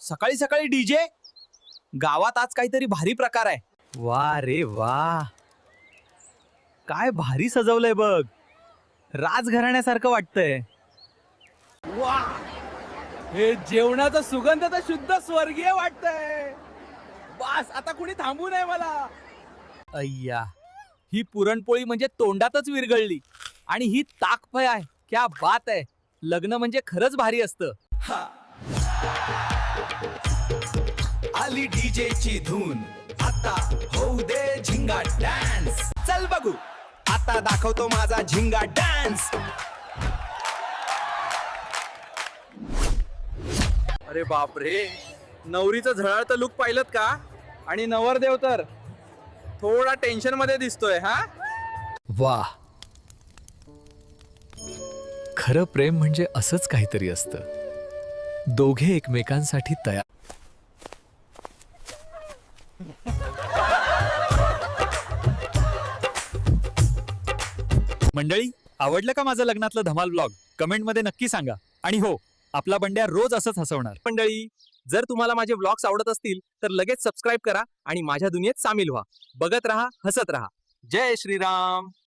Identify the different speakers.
Speaker 1: सकाळी सकाळी डीजे? गावात आज काहीतरी भारी प्रकार आहे. वा रे वा. काय भारी सजवलंय बघ. राजघराण्यासारखं वाटतंय. वा. हे जेवणाचा सुगंध तर शुद्ध स्वर्गीय वाटतंय. बस आता कुणी थांबू नये मला. अय्या. ही पुरणपोळी म्हणजे तोंडातच विरघळली. आणि ही ताकफय आहे. क्या बात आहे लग्न म्हणजे खरंच भारी असतं.
Speaker 2: आली डीजे ची धून. आता होऊ दे झिंगा डान्स. चल बघू. आता दाखवतो माझा झिंगा डान्स.
Speaker 1: अरे बापरे. नवरीचं झळाळतं लुक पाहिलं का? आणि नवरदेव तर थोडा टेन्शनमध्ये दिसतोय हा?
Speaker 3: वा खरं प्रेम म्हणजे असंच काहीतरी असतं. दोघे एकमेकांसाठी तयार
Speaker 1: मंडळी आवडलं का माझं लग्नातलं धमाल ब्लॉग कमेंटमध्ये नक्की सांगा. आणि हो आपला बंड्या रोज असंच हसवणार.
Speaker 4: मंडळी जर तुम्हाला माझे व्लॉग्स आवडत असतील तर लगेच सबस्क्राईब करा आणि माझ्या दुनियेत सामील व्हा. बघत रहा हसत रहा. जय श्रीराम.